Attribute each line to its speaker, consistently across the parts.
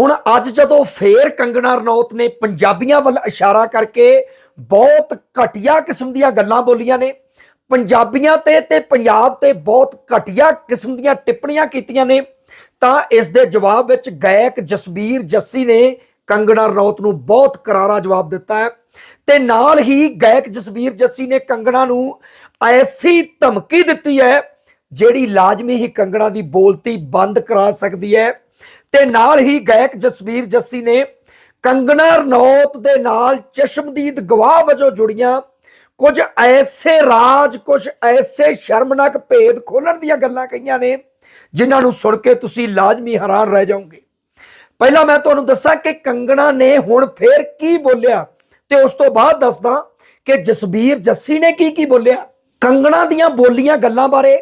Speaker 1: ਹੁਣ ਅੱਜ ਜਦੋਂ ਫੇਰ ਕੰਗਣਾ ਰਣੌਤ ਨੇ ਪੰਜਾਬੀਆਂ ਵੱਲ ਇਸ਼ਾਰਾ ਕਰਕੇ ਬਹੁਤ ਘਟੀਆ ਕਿਸਮ ਦੀਆਂ ਗੱਲਾਂ ਬੋਲੀਆਂ ਨੇ, ਪੰਜਾਬੀਆਂ ਤੇ ਤੇ ਪੰਜਾਬ ਤੇ ਬਹੁਤ ਘਟੀਆ ਕਿਸਮ ਦੀਆਂ ਟਿੱਪਣੀਆਂ ਕੀਤੀਆਂ ਨੇ, ਤਾਂ ਇਸ ਦੇ ਜਵਾਬ ਵਿੱਚ ਗਾਇਕ ਜਸਬੀਰ ਜੱਸੀ ਨੇ ਕੰਗਣਾ ਰਣੌਤ ਨੂੰ ਬਹੁਤ ਕਰਾਰਾ ਜਵਾਬ ਦਿੱਤਾ ਹੈ। ਤੇ ਨਾਲ ਹੀ ਗਾਇਕ ਜਸਬੀਰ ਜੱਸੀ ਨੇ ਕੰਗਣਾ ਨੂੰ ਐਸੀ ਧਮਕੀ ਦਿੱਤੀ ਹੈ, ਜਿਹੜੀ ਲਾਜ਼ਮੀ ਹੀ ਕੰਗਣਾ ਦੀ ਬੋਲਤੀ ਬੰਦ ਕਰਾ ਸਕਦੀ ਹੈ। ਤੇ ਨਾਲ ਹੀ ਗਾਇਕ ਜਸਬੀਰ ਜੱਸੀ ਨੇ ਕੰਗਣਾ ਰਣੌਤ ਦੇ ਨਾਲ ਚਸ਼ਮਦੀਦ ਗਵਾਹ ਵਜੋਂ ਜੁੜੀਆਂ ਕੁਝ ਐਸੇ ਰਾਜ, ਕੁਝ ਐਸੇ ਸ਼ਰਮਨਾਕ ਭੇਦ ਖੋਲਣ ਦੀਆਂ ਗੱਲਾਂ ਕਹੀਆਂ ਨੇ, ਜਿਨ੍ਹਾਂ ਨੂੰ ਸੁਣ ਕੇ ਤੁਸੀਂ ਲਾਜ਼ਮੀ ਹੈਰਾਨ ਰਹਿ ਜਾਓਗੇ। ਪਹਿਲਾਂ ਮੈਂ ਤੁਹਾਨੂੰ ਦੱਸਾਂ ਕਿ ਕੰਗਣਾ ਨੇ ਹੁਣ ਫੇਰ ਕੀ ਬੋਲਿਆ ਤੇ ਉਸ ਤੋਂ ਬਾਅਦ ਦੱਸਦਾ ਕਿ ਜਸਬੀਰ ਜੱਸੀ ਨੇ ਕੀ ਕੀ ਬੋਲਿਆ। ਕੰਗਣਾ ਦੀਆਂ ਬੋਲੀਆਂ ਗੱਲਾਂ ਬਾਰੇ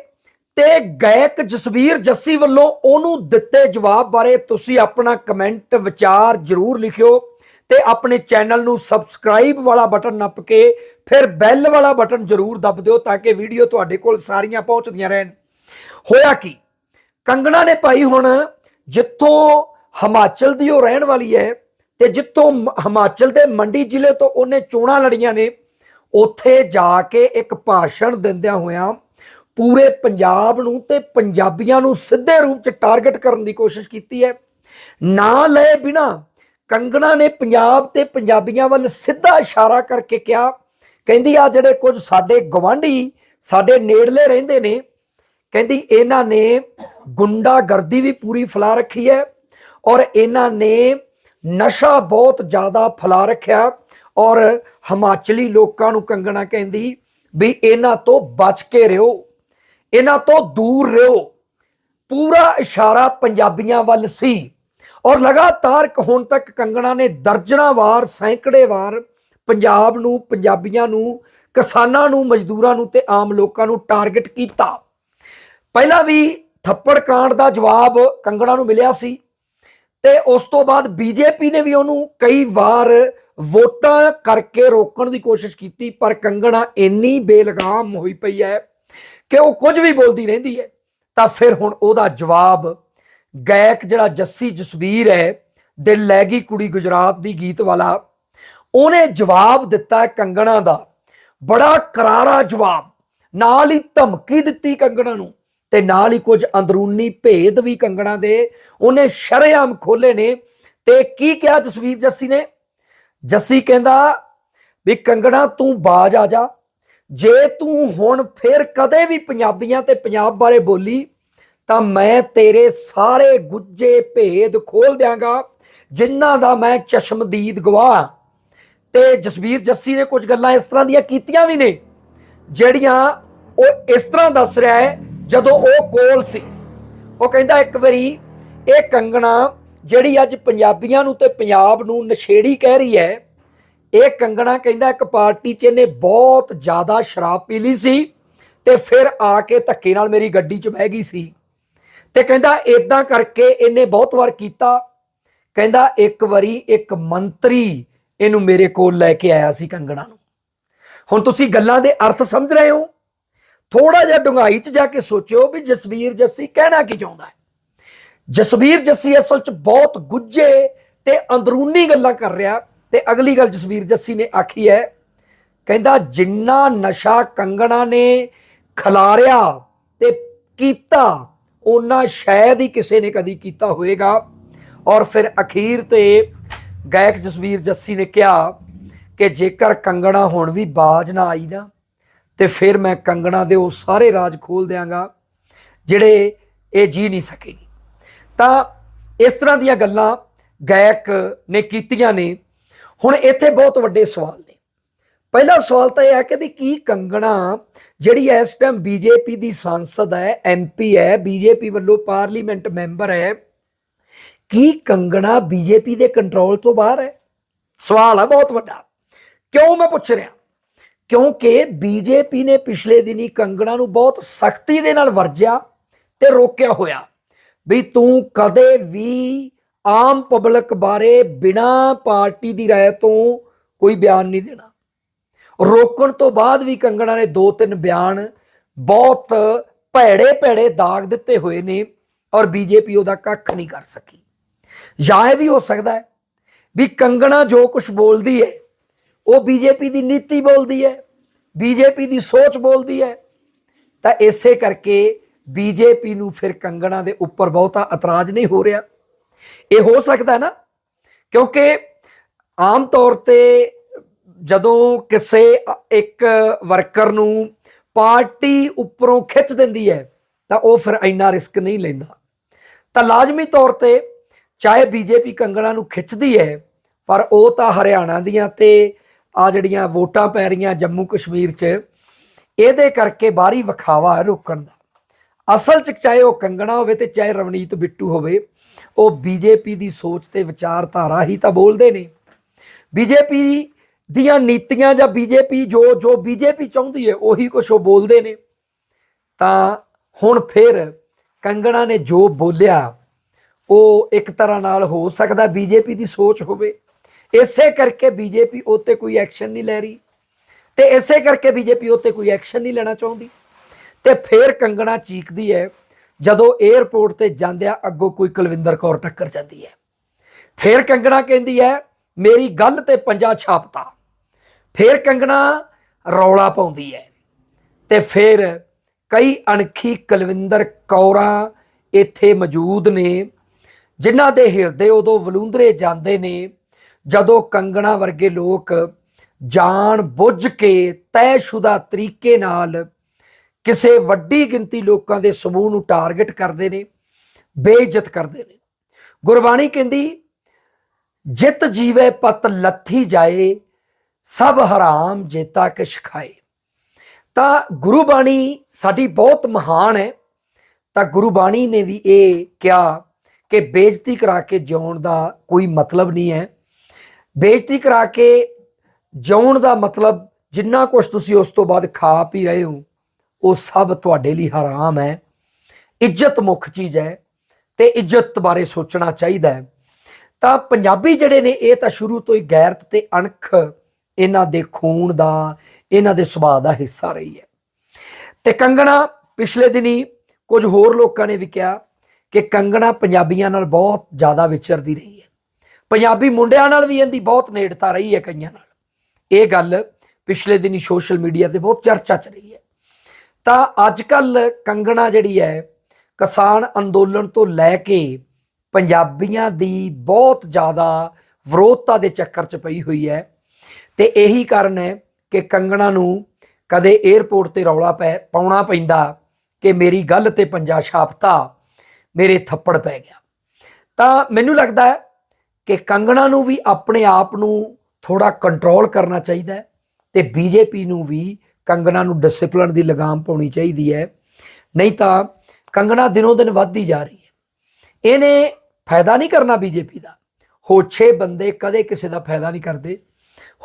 Speaker 1: ਤੇ ਗਾਇਕ ਜਸਵੀਰ ਜੱਸੀ ਵੱਲੋਂ ਉਹਨੂੰ ਦਿੱਤੇ ਜਵਾਬ ਬਾਰੇ ਤੁਸੀਂ ਆਪਣਾ ਕਮੈਂਟ ਵਿਚਾਰ ਜ਼ਰੂਰ ਲਿਖਿਓ ਤੇ ਆਪਣੇ ਚੈਨਲ ਨੂੰ ਸਬਸਕ੍ਰਾਈਬ ਵਾਲਾ ਬਟਨ ਨੱਪ ਕੇ ਫਿਰ ਬੈਲ ਵਾਲਾ ਬਟਨ ਜ਼ਰੂਰ ਦਬ ਦਿਓ ਤਾਂ ਕਿ ਵੀਡੀਓ ਤੁਹਾਡੇ ਕੋਲ ਸਾਰੀਆਂ ਪਹੁੰਚਦੀਆਂ ਰਹਿਣ। ਹੋਇਆ ਕੀ? ਕੰਗਣਾ ਨੇ ਭਾਈ ਹੁਣ ਜਿੱਥੋਂ ਹਿਮਾਚਲ ਦੀ ਉਹ ਰਹਿਣ ਵਾਲੀ ਹੈ ਤੇ ਜਿੱਥੋਂ ਹਿਮਾਚਲ ਦੇ ਮੰਡੀ ਜ਼ਿਲ੍ਹੇ ਤੋਂ ਉਹਨੇ ਚੋਣਾਂ ਲੜੀਆਂ ਨੇ, ਉੱਥੇ ਜਾ ਕੇ ਇੱਕ ਭਾਸ਼ਣ ਦਿੰਦਿਆਂ ਹੋਇਆਂ ਪੂਰੇ ਪੰਜਾਬ ਨੂੰ ਤੇ ਪੰਜਾਬੀਆਂ ਨੂੰ ਸਿੱਧੇ ਰੂਪ ਚ ਟਾਰਗੇਟ ਕਰਨ ਦੀ ਕੋਸ਼ਿਸ਼ ਕੀਤੀ ਹੈ। ਨਾ ਲਏ ਬਿਨਾ ਕੰਗਣਾ ਨੇ ਪੰਜਾਬ ਤੇ ਪੰਜਾਬੀਆਂ ਵੱਲ ਸਿੱਧਾ ਇਸ਼ਾਰਾ ਕਰਕੇ ਕਿਹਾ। ਕਹਿੰਦੀ ਆ ਜਿਹੜੇ ਕੁਝ ਸਾਡੇ ਗਵਾਂਢੀ ਸਾਡੇ ਨੇੜਲੇ ਰਹਿੰਦੇ ਨੇ, ਕਹਿੰਦੀ, ਇਹਨਾਂ ਨੇ ਗੁੰਡਾਗਰਦੀ ਵੀ ਪੂਰੀ ਫੈਲਾ ਰੱਖੀ ਹੈ ਔਰ ਇਹਨਾਂ ਨੇ ਨਸ਼ਾ ਬਹੁਤ ਜ਼ਿਆਦਾ ਫੈਲਾ ਰੱਖਿਆ ਔਰ ਹਿਮਾਚਲੀ ਲੋਕਾਂ ਨੂੰ ਕੰਗਣਾ ਕਹਿੰਦੀ ਵੀ ਇਹਨਾਂ ਤੋਂ ਬਚ ਕੇ ਰਹੋ। ਇਹਨਾਂ ਤੋਂ ਦੂਰ ਰਹੋ। ਪੂਰਾ ਇਸ਼ਾਰਾ ਪੰਜਾਬੀਆਂ ਵੱਲ ਸੀ ਔਰ ਲਗਾਤਾਰ ਹੁਣ ਤੱਕ ਕੰਗਣਾ ਨੇ ਦਰਜਨਾਂ ਵਾਰ ਸੈਂਕੜੇ ਵਾਰ ਪੰਜਾਬ ਨੂੰ, ਪੰਜਾਬੀਆਂ ਨੂੰ, ਕਿਸਾਨਾਂ ਨੂੰ, ਮਜ਼ਦੂਰਾਂ ਨੂੰ ਤੇ ਆਮ ਲੋਕਾਂ ਨੂੰ ਟਾਰਗੇਟ ਕੀਤਾ। ਪਹਿਲਾਂ ਵੀ ਥੱਪੜ ਕਾਂਡ ਦਾ ਜਵਾਬ ਕੰਗਣਾ ਨੂੰ ਮਿਲਿਆ ਸੀ ਤੇ ਉਸ ਤੋਂ ਬਾਅਦ ਬੀਜੇਪੀ ਨੇ ਵੀ ਉਹਨੂੰ ਕਈ ਵਾਰ ਵੋਟਾਂ ਕਰਕੇ ਰੋਕਣ ਦੀ ਕੋਸ਼ਿਸ਼ ਕੀਤੀ, ਪਰ ਕੰਗਣਾ ਇੰਨੀ ਬੇਲਗਾਮ ਹੋਈ ਪਈ ਹੈ ਕਿ ਉਹ ਕੁਝ ਵੀ ਬੋਲਦੀ ਰਹਿੰਦੀ ਹੈ, ਤਾਂ ਫਿਰ ਹੁਣ ਉਹਦਾ ਜਵਾਬ ਗਾਇਕ ਜਿਹੜਾ ਜੱਸੀ ਜਸਵੀਰ ਹੈ ਦਿਲ ਲੈ ਗਈ ਕੁੜੀ ਗੁਜਰਾਤ ਦੀ ਗੀਤ ਵਾਲਾ, ਉਹਨੇ ਜਵਾਬ ਦਿੱਤਾ ਕੰਗਣਾ ਦਾ। ਬੜਾ ਕਰਾਰਾ ਜਵਾਬ। ਨਾਲ ਹੀ ਧਮਕੀ ਦਿੱਤੀ ਕੰਗਣਾ ਨੂੰ ਤੇ ਨਾਲ ਹੀ ਕੁਝ ਅੰਦਰੂਨੀ ਭੇਦ ਵੀ ਕੰਗਣਾ ਦੇ ਉਹਨੇ ਸ਼ਰੇਆਮ ਖੋਲੇ ਨੇ। ਤੇ ਕੀ ਕਿਹਾ ਜਸਵੀਰ ਜੱਸੀ ਨੇ? ਜੱਸੀ ਕਹਿੰਦਾ ਵੀ, ਕੰਗਣਾ, ਤੂੰ ਬਾਜ ਆ ਜਾ। ਜੇ ਤੂੰ ਹੁਣ ਫਿਰ ਕਦੇ ਵੀ ਪੰਜਾਬੀਆਂ ਤੇ ਪੰਜਾਬ ਬਾਰੇ ਬੋਲੀ, ਤਾਂ ਮੈਂ ਤੇਰੇ ਸਾਰੇ ਗੁੱਜੇ ਭੇਦ ਖੋਲ ਦਿਆਂਗਾ, ਜਿਨ੍ਹਾਂ ਦਾ ਮੈਂ ਚਸ਼ਮਦੀਦ ਗਵਾਹ ਤੇ ਜਸਵੀਰ ਜੱਸੀ ਨੇ ਕੁਝ ਗੱਲਾਂ ਇਸ ਤਰ੍ਹਾਂ ਦੀਆਂ ਕੀਤੀਆਂ ਵੀ ਨੇ, ਜਿਹੜੀਆਂ ਉਹ ਇਸ ਤਰ੍ਹਾਂ ਦੱਸ ਰਿਹਾ ਹੈ, ਜਦੋਂ ਉਹ ਕੋਲ ਸੀ। ਉਹ ਕਹਿੰਦਾ ਇੱਕ ਵਾਰੀ, ਇਹ ਕੰਗਣਾ ਜਿਹੜੀ ਅੱਜ ਪੰਜਾਬੀਆਂ ਨੂੰ ਤੇ ਪੰਜਾਬ ਨੂੰ ਨਸ਼ੇੜੀ ਕਹਿ ਰਹੀ ਹੈ ਇਹ ਕੰਗਣਾ ਕਹਿੰਦਾ ਇੱਕ ਪਾਰਟੀ 'ਚ ਇਹਨੇ ਬਹੁਤ ਜ਼ਿਆਦਾ ਸ਼ਰਾਬ ਪੀ ਲਈ ਸੀ ਤੇ ਫਿਰ ਆ ਕੇ ਧੱਕੇ ਨਾਲ ਮੇਰੀ ਗੱਡੀ 'ਚ ਬਹਿ ਗਈ ਸੀ। ਤੇ ਕਹਿੰਦਾ ਇਦਾਂ ਕਰਕੇ ਇਹਨੇ ਬਹੁਤ ਵਾਰ ਕੀਤਾ। ਕਹਿੰਦਾ ਇੱਕ ਵਾਰੀ ਇੱਕ ਮੰਤਰੀ ਇਹਨੂੰ ਮੇਰੇ ਕੋਲ ਲੈ ਕੇ ਆਇਆ ਸੀ ਕੰਗਣਾ ਨੂੰ। ਹੁਣ ਤੁਸੀਂ ਗੱਲਾਂ ਦੇ ਅਰਥ ਸਮਝ ਰਹੇ ਹੋ? ਥੋੜਾ ਜਿਹਾ ਡੁੰਗਾਈ 'ਚ ਜਾ ਕੇ ਸੋਚਿਓ ਵੀ ਜਸਵੀਰ ਜੱਸੀ ਕਹਿਣਾ ਕੀ ਚਾਹੁੰਦਾ ਹੈ। ਜਸਵੀਰ ਜੱਸੀ ਅਸਲ 'ਚ ਬਹੁਤ ਗੁੱਝੇ ਤੇ ਅੰਦਰੂਨੀ ਗੱਲਾਂ ਕਰ ਰਿਹਾ। ਤੇ ਅਗਲੀ ਗੱਲ ਜਸਵੀਰ ਜੱਸੀ ਨੇ ਆਖੀ ਹੈ, ਕਹਿੰਦਾ ਜਿੰਨਾ ਨਸ਼ਾ ਕੰਗਣਾ ਨੇ ਖਿਲਾਰਿਆ ਤੇ ਕੀਤਾ ਉਹਨਾਂ ਸ਼ਾਇਦ ਹੀ ਕਿਸੇ ਨੇ ਕਦੀ ਕੀਤਾ ਹੋਵੇਗਾ ਔਰ ਫਿਰ ਅਖੀਰ ਤੇ ਗਾਇਕ ਜਸਵੀਰ ਜੱਸੀ ਨੇ ਕਿਹਾ ਕਿ ਜੇਕਰ ਕੰਗਣਾ ਹੁਣ ਵੀ ਬਾਜ ਨਾ ਆਈ ਨਾ, ਤੇ ਫਿਰ ਮੈਂ ਕੰਗਣਾ ਦੇ ਉਹ ਸਾਰੇ ਰਾਜ ਖੋਲ ਦਿਆਂਗਾ, ਜਿਹੜੇ ਇਹ ਜੀ ਨਹੀਂ ਸਕੇਗੀ। ਤਾਂ ਇਸ ਤਰ੍ਹਾਂ ਦੀਆਂ ਗੱਲਾਂ ਗਾਇਕ ਨੇ ਕੀਤੀਆਂ ਨੇ। ਹੁਣ ਇੱਥੇ ਬਹੁਤ ਵੱਡੇ ਸਵਾਲ ਨੇ। ਪਹਿਲਾ ਸਵਾਲ ਤਾਂ ਇਹ ਹੈ ਕਿ ਵੀ ਕੀ ਕੰਗਣਾ ਜਿਹੜੀ ਇਸ ਟਾਈਮ ਬੀਜੇਪੀ ਦੀ ਸੰਸਦ ਹੈ ਐਮਪੀ ਹੈ ਬੀਜੇਪੀ ਵੱਲੋਂ ਪਾਰਲੀਮੈਂਟ ਮੈਂਬਰ ਹੈ, ਕੀ ਕੰਗਣਾ ਬੀਜੇਪੀ ਦੇ ਕੰਟਰੋਲ ਤੋਂ ਬਾਹਰ ਹੈ? ਸਵਾਲ ਹੈ ਬਹੁਤ ਵੱਡਾ। ਕਿਉਂ ਮੈਂ ਪੁੱਛ ਰਿਹਾ? ਕਿਉਂਕਿ ਬੀਜੇਪੀ ਨੇ ਪਿਛਲੇ ਦਿਨੀ ਕੰਗਣਾ ਨੂੰ ਬਹੁਤ ਸਖਤੀ ਦੇ ਨਾਲ ਵਰਜਿਆ ਤੇ ਰੋਕਿਆ ਹੋਇਆ ਵੀ ਤੂੰ ਕਦੇ ਵੀ ਆਮ ਪਬਲਿਕ ਬਾਰੇ ਬਿਨਾ ਪਾਰਟੀ ਦੀ ਰਾਏ ਤੋਂ ਕੋਈ ਬਿਆਨ ਨਹੀਂ ਦੇਣਾ। ਰੋਕਣ ਤੋਂ ਬਾਅਦ ਵੀ ਕੰਗਣਾ ਨੇ ਦੋ ਤਿੰਨ ਬਿਆਨ ਬਹੁਤ ਭੈੜੇ ਭੈੜੇ ਦਾਗ ਦਿੱਤੇ ਹੋਏ ਨੇ ਔਰ ਬੀਜੇਪੀ ਉਹਦਾ ਕੱਖ ਨਹੀਂ ਕਰ ਸਕੀ। ਜਾਂ ਇਹ ਵੀ ਹੋ ਸਕਦਾ ਹੈ ਵੀ ਕੰਗਣਾ ਜੋ ਕੁਝ ਬੋਲਦੀ ਹੈ, ਉਹ ਬੀਜੇਪੀ ਦੀ ਨੀਤੀ ਬੋਲਦੀ ਹੈ, ਬੀਜੇਪੀ ਦੀ ਸੋਚ ਬੋਲਦੀ ਹੈ, ਤਾਂ ਇਸੇ ਕਰਕੇ ਬੀਜੇਪੀ ਨੂੰ ਫਿਰ ਕੰਗਣਾ ਦੇ ਉੱਪਰ ਬਹੁਤਾ ਇਤਰਾਜ਼ ਨਹੀਂ ਹੋ ਰਿਹਾ। ਇਹ ਹੋ ਸਕਦਾ ਨਾ? ਕਿਉਂਕਿ ਆਮ ਤੌਰ ਤੇ ਜਦੋਂ ਕਿਸੇ ਇੱਕ ਵਰਕਰ ਨੂੰ ਪਾਰਟੀ ਉੱਪਰੋਂ ਖਿੱਚ ਦਿੰਦੀ ਹੈ, ਤਾਂ ਉਹ ਫਿਰ ਇੰਨਾ ਰਿਸਕ ਨਹੀਂ ਲੈਂਦਾ। ਤਾਂ ਲਾਜ਼ਮੀ ਤੌਰ ਤੇ ਚਾਹੇ ਬੀਜੇਪੀ ਕੰਗਣਾ ਨੂੰ ਖਿੱਚਦੀ ਹੈ, ਪਰ ਉਹ ਤਾਂ ਹਰਿਆਣਾ ਦੀਆਂ ਤੇ ਆ ਜਿਹੜੀਆਂ ਵੋਟਾਂ ਪੈ ਰਹੀਆਂ ਜੰਮੂ ਕਸ਼ਮੀਰ 'ਚ, ਇਹਦੇ ਕਰਕੇ ਬਾਹਰੀ ਵਿਖਾਵਾ ਹੈ ਰੋਕਣ ਦਾ। ਅਸਲ 'ਚ ਚਾਹੇ ਉਹ ਕੰਗਣਾ ਹੋਵੇ ਤੇ ਚਾਹੇ ਰਵਨੀਤ ਬਿੱਟੂ ਹੋਵੇ, ਉਹ ਬੀਜੇਪੀ ਦੀ ਸੋਚ ਤੇ ਵਿਚਾਰਧਾਰਾ ਹੀ ਤਾਂ ਬੋਲਦੇ ਨੇ। ਬੀਜੇਪੀ ਦੀਆਂ ਨੀਤੀਆਂ ਜਾਂ ਬੀਜੇਪੀ ਜੋ ਜੋ ਬੀਜੇਪੀ ਚਾਹੁੰਦੀ ਹੈ, ਉਹੀ ਕੁਝ ਉਹ ਬੋਲਦੇ ਨੇ। ਤਾਂ ਹੁਣ ਫਿਰ ਕੰਗਣਾ ਨੇ ਜੋ ਬੋਲਿਆ, ਉਹ ਇੱਕ ਤਰ੍ਹਾਂ ਨਾਲ ਹੋ ਸਕਦਾ ਬੀਜੇਪੀ ਦੀ ਸੋਚ ਹੋਵੇ। ਇਸੇ ਕਰਕੇ ਬੀਜੇਪੀ ਉੱਤੇ ਕੋਈ ਐਕਸ਼ਨ ਨਹੀਂ ਲੈ ਰਹੀ। ਤੇ ਇਸੇ ਕਰਕੇ ਬੀਜੇਪੀ ਉੱਤੇ ਕੋਈ ਐਕਸ਼ਨ ਨਹੀਂ ਲੈਣਾ ਚਾਹੁੰਦੀ। ਤੇ ਫਿਰ ਕੰਗਣਾ ਚੀਕਦੀ ਹੈ, ਜਦੋਂ 에ਅਰਪੋਰਟ ਤੇ ਜਾਂਦਿਆਂ ਅੱਗੋਂ ਕੋਈ ਕੁਲਵਿੰਦਰ ਕੌਰ ਟੱਕਰ ਜਾਂਦੀ ਹੈ। ਫਿਰ ਕੰਗਣਾ ਕਹਿੰਦੀ ਹੈ, ਮੇਰੀ ਗੱਲ ਤੇ ਪੰਜਾ ਛਾਪਤਾ। ਫਿਰ ਕੰਗਣਾ ਰੌਲਾ ਪਾਉਂਦੀ ਹੈ। ਤੇ ਫਿਰ ਕਈ ਅਣਖੀ ਕੁਲਵਿੰਦਰ ਕੌਰਾਂ ਇੱਥੇ ਮੌਜੂਦ ਨੇ, ਜਿਨ੍ਹਾਂ ਦੇ ਹਿਰਦੇ ਉਦੋਂ ਵਲੂੰਦਰੇ ਜਾਂਦੇ ਨੇ, ਜਦੋਂ ਕੰਗਣਾ ਵਰਗੇ ਲੋਕ ਜਾਣ ਬੁੱਝ ਕੇ ਤੈਅਸ਼ੁਦਾ ਤਰੀਕੇ ਨਾਲ ਕਿਸੇ ਵੱਡੀ ਗਿਣਤੀ ਲੋਕਾਂ ਦੇ ਸਮੂਹ ਨੂੰ ਟਾਰਗੇਟ ਕਰਦੇ ਨੇ, ਬੇਇੱਜ਼ਤ ਕਰਦੇ ਨੇ। ਗੁਰਬਾਣੀ ਕਹਿੰਦੀ, ਜਿਤ ਜੀਵੇ ਪਤ ਲੱਥੀ ਜਾਏ, ਸਭ ਹਰਾਮ ਜੇਤਾ ਕਿਛ ਖਾਏ। ਤਾਂ ਗੁਰੂ ਬਾਣੀ ਸਾਡੀ ਬਹੁਤ ਮਹਾਨ ਹੈ। ਤਾਂ ਗੁਰੂ ਬਾਣੀ ਨੇ ਵੀ ਇਹ ਕਿਹਾ ਕਿ ਬੇਇੱਜ਼ਤੀ ਕਰਾ ਕੇ ਜਿਉਣ ਦਾ ਕੋਈ ਮਤਲਬ ਨਹੀਂ ਹੈ। ਬੇਇੱਜ਼ਤੀ ਕਰਾ ਕੇ ਜਿਉਣ ਦਾ ਮਤਲਬ ਜਿੰਨਾ ਕੁਝ ਤੁਸੀਂ ਉਸ ਤੋਂ ਬਾਅਦ ਖਾ ਪੀ ਰਹੇ ਹੋ ਉਹ ਸਭ ਤੁਹਾਡੇ ਲਈ ਹਰਾਮ ਹੈ। ਇੱਜ਼ਤ ਮੁੱਖ ਚੀਜ਼ ਹੈ ਤੇ ਇੱਜ਼ਤ ਬਾਰੇ ਸੋਚਣਾ ਚਾਹੀਦਾ ਹੈ। ਤਾਂ ਪੰਜਾਬੀ ਜਿਹੜੇ ਨੇ, ਇਹ ਤਾਂ ਸ਼ੁਰੂ ਤੋਂ ਹੀ ਗੈਰਤ ਤੇ ਅਣਖ ਇਹਨਾਂ ਦੇ ਖੂਨ ਦਾ, ਇਹਨਾਂ ਦੇ ਸੁਭਾਅ ਦਾ ਹਿੱਸਾ ਰਹੀ ਹੈ। ਤੇ ਕੰਗਣਾ ਪਿਛਲੇ ਦਿਨੀ ਕੁਝ ਹੋਰ ਲੋਕਾਂ ਨੇ ਵੀ ਕਿਹਾ ਕਿ ਕੰਗਣਾ ਪੰਜਾਬੀਆਂ ਨਾਲ ਬਹੁਤ ਜ਼ਿਆਦਾ ਵਿਚਰਦੀ ਰਹੀ ਹੈ। ਪੰਜਾਬੀ ਮੁੰਡਿਆਂ ਨਾਲ ਵੀ ਇਹਦੀ ਬਹੁਤ ਨੇੜਤਾ ਰਹੀ ਹੈ ਕਈਆਂ ਨਾਲ। ਇਹ ਗੱਲ ਪਿਛਲੇ ਦਿਨੀ ਸੋਸ਼ਲ ਮੀਡੀਆ ਤੇ ਬਹੁਤ ਚਰਚਾ ਚ ਰਹੀ ਤਾਂ ਅੱਜ ਕੱਲ ਕੰਗਣਾ ਜਿਹੜੀ ਹੈ, ਕਿਸਾਨ ਅੰਦੋਲਨ ਤੋਂ ਲੈ ਕੇ ਪੰਜਾਬੀਆਂ ਦੀ ਬਹੁਤ ਜ਼ਿਆਦਾ ਵਿਰੋਧਤਾ ਦੇ ਚੱਕਰ 'ਚ ਪਈ ਹੋਈ ਹੈ। ਤੇ ਇਹੀ ਕਾਰਨ ਹੈ ਕਿ ਕੰਗਣਾ ਨੂੰ ਕਦੇ 에ਅਰਪੋਰਟ ਤੇ ਰੌਲਾ ਪੈ, ਪਾਉਣਾ ਪੈਂਦਾ ਕਿ ਮੇਰੀ ਗੱਲ ਤੇ ਪੰਜਾ ਛਾਪਤਾ, ਮੇਰੇ ਥੱਪੜ ਪੈ ਗਿਆ। ਤਾਂ ਮੈਨੂੰ ਲੱਗਦਾ ਹੈ ਕਿ ਕੰਗਣਾ ਨੂੰ ਵੀ ਆਪਣੇ ਆਪ ਨੂੰ ਥੋੜਾ ਕੰਟਰੋਲ ਕਰਨਾ ਚਾਹੀਦਾ ਹੈ ਤੇ ਬੀਜੇਪੀ ਨੂੰ ਵੀ ਕੰਗਣਾ ਨੂੰ ਡਿਸਪਲਿਨ ਦੀ ਲਗਾਮ ਪਾਉਣੀ ਚਾਹੀਦੀ ਹੈ। ਨਹੀਂ ਤਾਂ ਕੰਗਣਾ ਦਿਨੋਂ ਦਿਨ ਵੱਧਦੀ ਜਾ ਰਹੀ ਹੈ। ਇਹਨੇ ਫਾਇਦਾ ਨਹੀਂ ਕਰਨਾ ਬੀਜੇਪੀ ਦਾ। ਹੋਛੇ ਬੰਦੇ ਕਦੇ ਕਿਸੇ ਦਾ ਫਾਇਦਾ ਨਹੀਂ ਕਰਦੇ।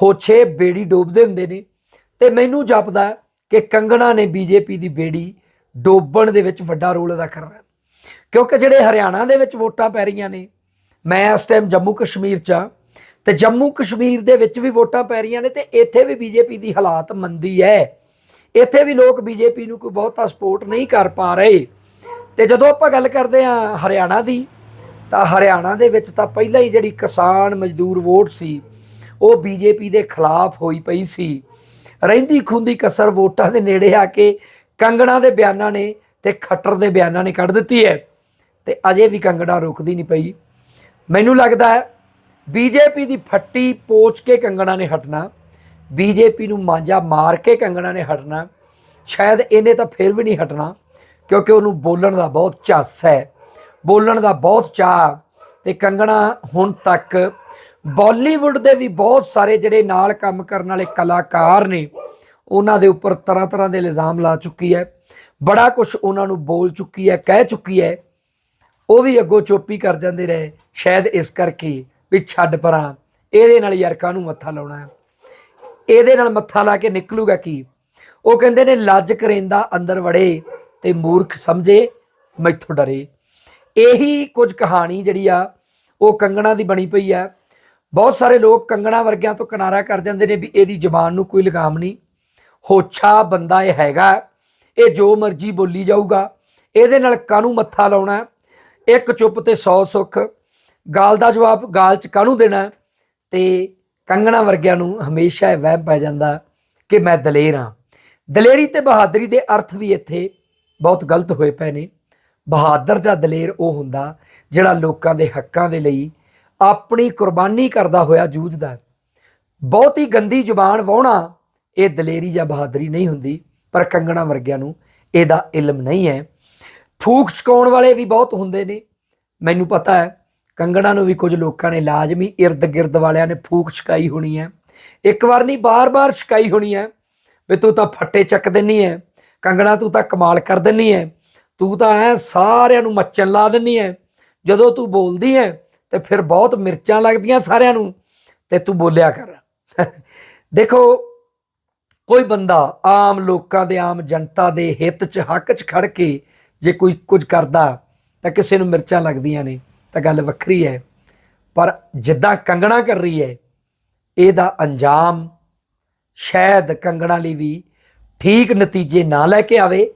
Speaker 1: ਹੋਛੇ ਬੇੜੀ ਡੋਬਦੇ ਹੁੰਦੇ ਨੇ। ਤੇ ਮੈਨੂੰ ਜਾਪਦਾ ਕਿ ਕੰਗਣਾ ਨੇ ਬੀਜੇਪੀ ਦੀ ਬੇੜੀ ਡੋਬਣ ਦੇ ਵਿੱਚ ਵੱਡਾ ਰੋਲ ਅਦਾ ਕਰਨਾ ਕਿਉਂਕਿ ਜਿਹੜੇ ਹਰਿਆਣਾ ਦੇ ਵਿੱਚ ਵੋਟਾਂ ਪੈ ਰਹੀਆਂ ਨੇ, ਮੈਂ ਇਸ ਟਾਈਮ ਜੰਮੂ ਕਸ਼ਮੀਰ 'ਚ ਹਾਂ। ਤੇ ਜੰਮੂ ਕਸ਼ਮੀਰ ਦੇ ਵਿੱਚ ਵੀ ਵੋਟਾਂ ਪੈ ਰਹੀਆਂ ਨੇ ਤੇ ਇੱਥੇ ਵੀ ਬੀਜੇਪੀ ਦੀ ਹਾਲਾਤ ਮੰਦੀ ਹੈ ਇੱਥੇ ਵੀ ਲੋਕ ਬੀਜੇਪੀ ਨੂੰ ਕੋਈ ਬਹੁਤਾ ਸਪੋਰਟ ਨਹੀਂ ਕਰ ਪਾ ਰਹੇ। ਤੇ ਜਦੋਂ ਆਪਾਂ ਗੱਲ ਕਰਦੇ ਹਾਂ ਹਰਿਆਣਾ ਦੀ, ਤਾਂ ਹਰਿਆਣਾ ਦੇ ਵਿੱਚ ਤਾਂ ਪਹਿਲਾਂ ਹੀ ਜਿਹੜੀ ਕਿਸਾਨ ਮਜ਼ਦੂਰ ਵੋਟ ਸੀ, ਉਹ ਬੀਜੇਪੀ ਦੇ ਖਿਲਾਫ ਹੋਈ ਪਈ ਸੀ। ਰਹਿੰਦੀ ਖੁੰਦੀ ਕਸਰ ਵੋਟਾਂ ਦੇ ਨੇੜੇ ਆ ਕੇ ਕੰਗਣਾ ਦੇ ਬਿਆਨਾਂ ਨੇ ਤੇ ਖੱਟਰ ਦੇ ਬਿਆਨਾਂ ਨੇ ਕੱਢ ਦਿੱਤੀ ਹੈ ਤੇ ਅਜੇ ਵੀ ਕੰਗਣਾ ਰੁਕਦੀ ਨਹੀਂ ਪਈ। ਮੈਨੂੰ ਲੱਗਦਾ ਹੈ ਬੀਜੇਪੀ ਦੀ ਫੱਟੀ ਪੋਚ ਕੇ ਕੰਗਣਾ ਨੇ ਹਟਣਾ, ਬੀਜੇਪੀ ਨੂੰ ਮਾਂਜਾ ਮਾਰ ਕੇ ਕੰਗਣਾ ਨੇ ਹਟਣਾ, ਸ਼ਾਇਦ ਇਹਨੇ ਤਾਂ ਫਿਰ ਵੀ ਨਹੀਂ ਹਟਣਾ, ਕਿਉਂਕਿ ਉਹਨੂੰ ਬੋਲਣ ਦਾ ਬਹੁਤ ਝੱਸ ਹੈ। ਬੋਲਣ ਦਾ ਬਹੁਤ ਚਾਹ ਤੇ ਕੰਗਣਾ ਹੁਣ ਤੱਕ ਬਾਲੀਵੁੱਡ ਦੇ ਵੀ ਬਹੁਤ ਸਾਰੇ ਜਿਹੜੇ ਨਾਲ ਕੰਮ ਕਰਨ ਵਾਲੇ ਕਲਾਕਾਰ ਨੇ, ਉਹਨਾਂ ਦੇ ਉੱਪਰ ਤਰ੍ਹਾਂ ਤਰ੍ਹਾਂ ਦੇ ਇਲਜ਼ਾਮ ਲਾ ਚੁੱਕੀ ਹੈ। ਬੜਾ ਕੁਝ ਉਹਨਾਂ ਨੂੰ ਬੋਲ ਚੁੱਕੀ ਹੈ, ਕਹਿ ਚੁੱਕੀ ਹੈ। ਉਹ ਵੀ ਅੱਗੋਂ ਚੋਪੀ ਕਰ ਜਾਂਦੇ ਰਹੇ, ਸ਼ਾਇਦ ਇਸ ਕਰਕੇ ਵੀ ਛੱਡ ਪਰਾਂ। ਇਹਦੇ ਨਾਲ ਯਾਰ ਕਾਹਨੂੰ ਮੱਥਾ ਲਾਉਣਾ ਇਹਦੇ ਨਾਲ ਮੱਥਾ ਲਾ ਕੇ ਨਿਕਲੂਗਾ ਕੀ? ਉਹ ਕਹਿੰਦੇ ਨੇ, ਲੱਜ ਕਰੇਂਦਾ ਅੰਦਰ ਵੜੇ ਤੇ ਮੂਰਖ ਸਮਝੇ, ਮੈਥੋਂ ਡਰੇ। ਇਹੀ ਕੁਝ ਕਹਾਣੀ ਜਿਹੜੀ ਆ, ਉਹ ਕੰਗਣਾ ਦੀ ਬਣੀ ਪਈ ਆ। ਬਹੁਤ ਸਾਰੇ ਲੋਕ ਕੰਗਣਾ ਵਰਗਿਆਂ ਤੋਂ ਕਿਨਾਰਾ ਕਰ ਜਾਂਦੇ ਨੇ ਵੀ ਇਹਦੀ ਜ਼ਬਾਨ ਨੂੰ ਕੋਈ ਲਗਾਮ ਨਹੀਂ। ਹੋਛਾ ਬੰਦਾ ਇਹ ਹੈਗਾ, ਇਹ ਜੋ ਮਰਜ਼ੀ ਬੋਲੀ ਜਾਊਗਾ। ਇਹਦੇ ਨਾਲ ਕਾਹਨੂੰ ਮੱਥਾ ਲਾਉਣਾ ਇੱਕ ਚੁੱਪ ਤੇ 100 ਸੁੱਖ। ਗਾਲ ਦਾ ਜਵਾਬ ਗਾਲ ਚ ਕਾਹਨੂੰ ਦੇਣਾ? ਤੇ ਕੰਗਣਾ ਵਰਗਿਆਂ ਨੂੰ ਹਮੇਸ਼ਾ ਇਹ ਵਹਿਮ ਪੈ ਜਾਂਦਾ ਕਿ ਮੈਂ ਦਲੇਰ ਹਾਂ। ਦਲੇਰੀ ਤੇ ਬਹਾਦਰੀ ਦੇ ਅਰਥ ਵੀ ਇੱਥੇ ਬਹੁਤ ਗਲਤ ਹੋਏ ਪਏ ਨੇ। ਬਹਾਦਰ ਜਾਂ ਦਲੇਰ ਉਹ ਹੁੰਦਾ ਜਿਹੜਾ ਲੋਕਾਂ ਦੇ ਹੱਕਾਂ ਦੇ ਲਈ ਆਪਣੀ ਕੁਰਬਾਨੀ ਕਰਦਾ ਹੋਇਆ ਜੂਝਦਾ ਬਹੁਤ ਹੀ ਗੰਦੀ ਜ਼ੁਬਾਨ ਵਾਹੁਣਾ ਇਹ ਦਲੇਰੀ ਜਾਂ ਬਹਾਦਰੀ ਨਹੀਂ ਹੁੰਦੀ, ਪਰ ਕੰਗਣਾ ਵਰਗਿਆਂ ਨੂੰ ਇਹਦਾ ਇਲਮ ਨਹੀਂ ਹੈ। ਫੂਕ ਚਕਾਉਣ ਵਾਲੇ ਵੀ ਬਹੁਤ ਹੁੰਦੇ ਨੇ। ਮੈਨੂੰ ਪਤਾ ਹੈ ਕੰਗਣਾ ਨੂੰ ਵੀ ਕੁਝ ਲੋਕਾਂ ਨੇ ਲਾਜ਼ਮੀ ird ਗਿਰਦ ਵਾਲਿਆਂ ਨੇ ਫੂਕ ਛਕਾਈ ਹੋਣੀ ਹੈ। ਇੱਕ ਵਾਰ ਨਹੀਂ, ਬਾਰ-ਬਾਰ ਛਕਾਈ ਹੋਣੀ ਹੈ। ਵੀ ਤੂੰ ਤਾਂ ਫੱਟੇ ਚੱਕ ਦਿੰਨੀ ਹੈ ਕੰਗਣਾ ਤੂੰ ਤਾਂ ਕਮਾਲ ਕਰ ਦਿੰਨੀ ਹੈ, ਤੂੰ ਤਾਂ ਐ ਸਾਰਿਆਂ ਨੂੰ ਮੱਚਣ ਲਾ ਦਿੰਨੀ ਹੈ। ਜਦੋਂ ਤੂੰ ਬੋਲਦੀ ਹੈ, ਤੇ ਫਿਰ ਬਹੁਤ ਮਿਰਚਾਂ ਲੱਗਦੀਆਂ ਸਾਰਿਆਂ ਨੂੰ, ਤੇ ਤੂੰ ਬੋਲਿਆ ਕਰ। ਦੇਖੋ, ਕੋਈ ਬੰਦਾ ਆਮ ਲੋਕਾਂ ਦੇ, ਆਮ ਜਨਤਾ ਦੇ ਹਿੱਤ 'ਚ ਹੱਕ 'ਚ ਖੜ ਕੇ ਜੇ ਕੋਈ ਕੁਝ ਕਰਦਾ, ਤਾਂ ਕਿਸੇ ਨੂੰ ਮਿਰਚਾਂ ਲੱਗਦੀਆਂ ਨੇ। ਤਾਂ ਗੱਲ ਵੱਖਰੀ ਹੈ। ਪਰ ਜਿੱਦਾਂ ਕੰਗਣਾ ਕਰ ਰਹੀ ਹੈ, ਇਹਦਾ ਅੰਜਾਮ ਸ਼ਾਇਦ ਕੰਗਣਾ ਲਈ ਵੀ ਠੀਕ ਨਤੀਜੇ ਨਾ ਲੈ ਕੇ ਆਵੇ।